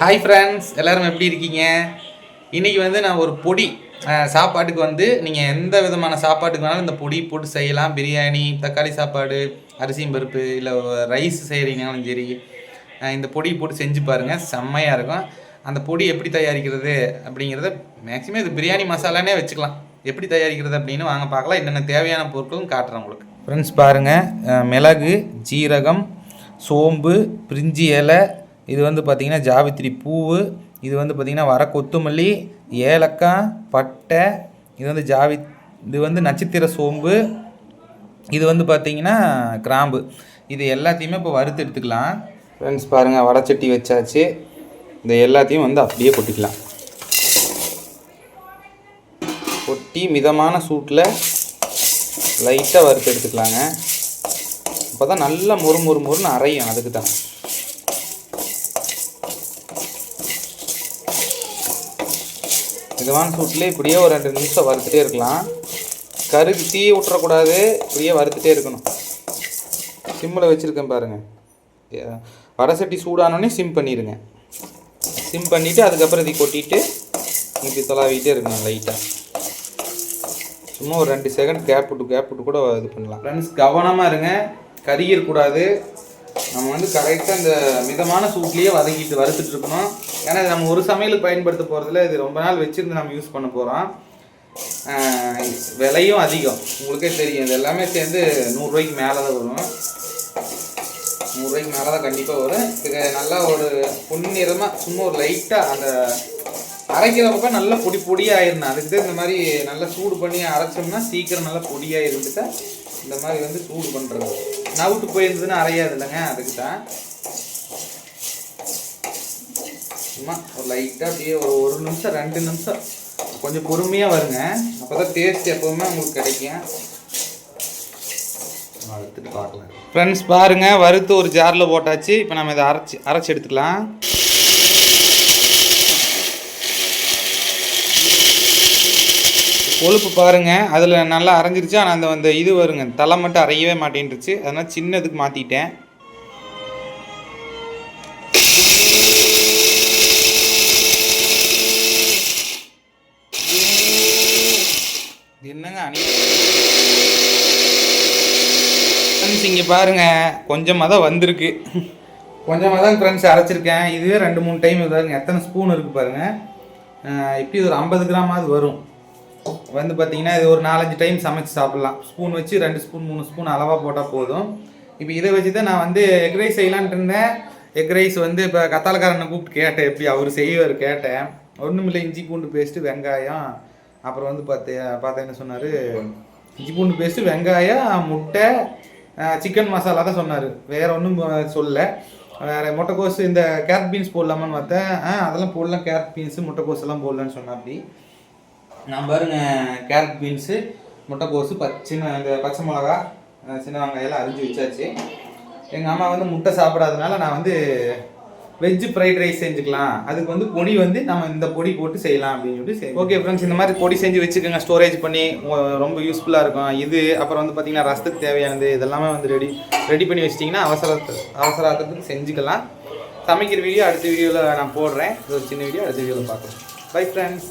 Hi friends எல்லோரும் எப்படி இருக்கீங்க? இன்றைக்கி வந்து நான் ஒரு பொடி சாப்பாட்டுக்கு வந்து நீங்கள் எந்த விதமான சாப்பாட்டுக்கு வேணாலும் இந்த பொடி போட்டு செய்யலாம். பிரியாணி தக்காளி சாப்பாடு அரிசியும் பருப்பு இல்லை ரைஸ் செய்கிறீங்கனாலும் சரி இந்த பொடி போட்டு செஞ்சு பாருங்கள் செம்மையாக இருக்கும். அந்த பொடி எப்படி தயாரிக்கிறது அப்படிங்கிறத மேக்ஸிமம் இது பிரியாணி மசாலானே வச்சுக்கலாம். எப்படி தயாரிக்கிறது அப்படின்னு வாங்க பார்க்கலாம். என்னென்ன தேவையான பொருட்களும் காட்டுறேன் உங்களுக்கு. ஃப்ரெண்ட்ஸ் பாருங்கள் மிளகு ஜீரகம் சோம்பு பிரிஞ்சி இலை இது வந்து பார்த்திங்கன்னா ஜாவித்திரி பூ இது வந்து பார்த்திங்கன்னா வர கொத்துமல்லி ஏலக்காய் பட்டை இது வந்து ஜாவி இது வந்து நட்சத்திர சோம்பு இது வந்து பார்த்திங்கன்னா கிராம்பு. இது எல்லாத்தையுமே இப்போ வறுத்து எடுத்துக்கலாம். ஃப்ரெண்ட்ஸ் பாருங்கள் வடச்சட்டி வச்சாச்சு. இந்த எல்லாத்தையும் வந்து அப்படியே கொட்டிக்கலாம். கொட்டி மிதமான சூட்டில் லைட்டாக வறுத்து எடுத்துக்கலாங்க. அப்போ தான் நல்லா மொறு மொறு மொறுன்னு அரையும் அதுக்கு தான் மிதமான சூட்டில் இப்படியே ஒரு ரெண்டு நிமிஷம் வறுத்துட்டே இருக்கலாம். கருகு தீ விட்டுறக்கூடாது இப்படியே வறுத்துட்டே இருக்கணும். சிம்மில் வச்சுருக்கேன் பாருங்கள் வடசட்டி சூடானோடனே சிம் பண்ணிடுங்க சிம் பண்ணிவிட்டு அதுக்கப்புறம் இதை கொட்டிட்டு இப்படி தொலாவிட்டே இருக்கணும் லைட்டாக சும்மா ஒரு ரெண்டு செகண்ட் கேப் விட்டு கேப் விட்டு கூட இது பண்ணலாம். ஃப்ரெண்ட்ஸ் கவனமாக இருங்க. கருகிடக்கூடாது நம்ம வந்து கரெக்டாக இந்த மிதமான சூட்லேயே வதக்கிட்டு வறுத்துட்டு இருக்கணும். ஏன்னா இது நம்ம ஒரு சமையலுக்கு பயன்படுத்த போகிறதுல இது ரொம்ப நாள் வச்சுருந்து நம்ம யூஸ் பண்ண போகிறோம் விலையும் அதிகம். உங்களுக்கே தெரியும். இது எல்லாமே சேர்ந்து நூறுரூவாய்க்கு மேலே தான் வரும். நூறுரூவாய்க்கு மேலே தான் கண்டிப்பாக வரும். இது நல்லா ஒரு பொன்னிறமாக சும்மா ஒரு லைட்டாக அந்த அரைக்கிறப்ப நல்லா பொடி பொடியாக ஆயிடணும் அதுக்கு தான் இந்த மாதிரி நல்லா சூடு பண்ணி அரைச்சோம்னா சீக்கிரம் நல்லா பொடியாக இருந்துட்டா இந்த மாதிரி வந்து சூடு பண்ணுறது நவுட்டு போயிருந்ததுன்னா அரையாது இல்லைங்க அதுக்கு தான் சும்மா ஒரு லைட்டாக அப்படியே ஒரு ஒரு நிமிஷம் ரெண்டு நிமிஷம். கொஞ்சம் பொறுமையாக வருங்க. அப்போ தான் டேஸ்ட் எப்போவுமே உங்களுக்கு கிடைக்கும். வறுத்துட்டு பார்க்கலாம் ஃப்ரெண்ட்ஸ் பாருங்கள் வறுத்து ஒரு ஜாரில் போட்டாச்சு. இப்போ நம்ம இதை அரைச்சி அரைச்சி எடுத்துக்கலாம். கொழுப்பு பாருங்கள் அதில் நல்லா அரைஞ்சிருச்சு. ஆனால் அந்த அந்த இது வருங்க. தலை மட்டும் அரையவே மாட்டேன்ருச்சு அதனால் சின்னதுக்கு மாற்றிட்டேன் என்னங்க அணி? ஃப்ரெண்ட்ஸ் இங்கே பாருங்க. கொஞ்சமாக தான் வந்திருக்கு. கொஞ்சமாக தான் ஃப்ரெண்ட்ஸ் அரைச்சிருக்கேன். இதுவே ரெண்டு மூணு டைம் இதாங்க. எத்தனை ஸ்பூன் இருக்குது பாருங்கள் அஹ் இப்படி ஒரு ஐம்பது கிராமாவது வரும். வந்து பார்த்தீங்கன்னா இது ஒரு நாலஞ்சு டைம் சமைச்சு சாப்பிட்லாம். ஸ்பூன் வச்சு ரெண்டு ஸ்பூன் மூணு ஸ்பூன் அளவாக போட்டால் போதும். இப்போ இதை வச்சு தான் நான் வந்து எக் ரைஸ் செய்யலான்ட்டு இருந்தேன். எக் ரைஸ் வந்து இப்போ கத்தாலக்காரனை கூப்பிட்டு கேட்டேன் எப்படி அவர் செய்வார் கேட்டேன். ஒன்றும் இல்லை இஞ்சி பூண்டு பேஸ்ட்டு வெங்காயம். அப்புறம் வந்து பார்த்து பார்த்தா என்ன சொன்னார்? இஞ்சி பூண்டு பேஸ்ட்டு வெங்காயம் முட்டை சிக்கன் மசாலா தான் சொன்னார். வேற ஒன்றும் சொல்ல வேற முட்டைக்கோஸ் இந்த கேரட் பீன்ஸ் போடலாமான்னு பார்த்தேன். ஆ அதெல்லாம் போடலாம் கேரட் பீன்ஸு முட்டைக்கோஸ் எல்லாம் போடலான்னு சொன்னா அப்படி நான் பாருங்க கேரட் பீன்ஸு முட்டைக்கோஸு பச்சின சின்ன இந்த பச்சை மிளகா சின்ன வெங்காயம்லாம் அரிஞ்சு வச்சாச்சு. எங்கள் அம்மா வந்து முட்டை சாப்பிடாதனால நான் வந்து வெஜ்ஜு ஃப்ரைட் ரைஸ் செஞ்சுக்கலாம். அதுக்கு வந்து பொடி வந்து நம்ம இந்த பொடி போட்டு செய்யலாம் அப்படின்னு சொல்லிட்டு சரி ஓகே ஃப்ரெண்ட்ஸ் இந்த மாதிரி பொடி செஞ்சு வச்சுக்கோங்க ஸ்டோரேஜ் பண்ணி. ரொம்ப யூஸ்ஃபுல்லாக இருக்கும். இது அப்புறம் வந்து பார்த்திங்கன்னா ரசத்துக்கு தேவையானது இதெல்லாமே வந்து ரெடி ரெடி பண்ணி வச்சிட்டிங்கன்னா அவசர அவசரத்துக்கு செஞ்சுக்கலாம். சமைக்கிற வீடியோ அடுத்த வீடியோவில் நான் போடுறேன். இது ஒரு சின்ன வீடியோ அடுத்த வீடியோவில் பார்க்குறேன் பை ஃப்ரெண்ட்ஸ்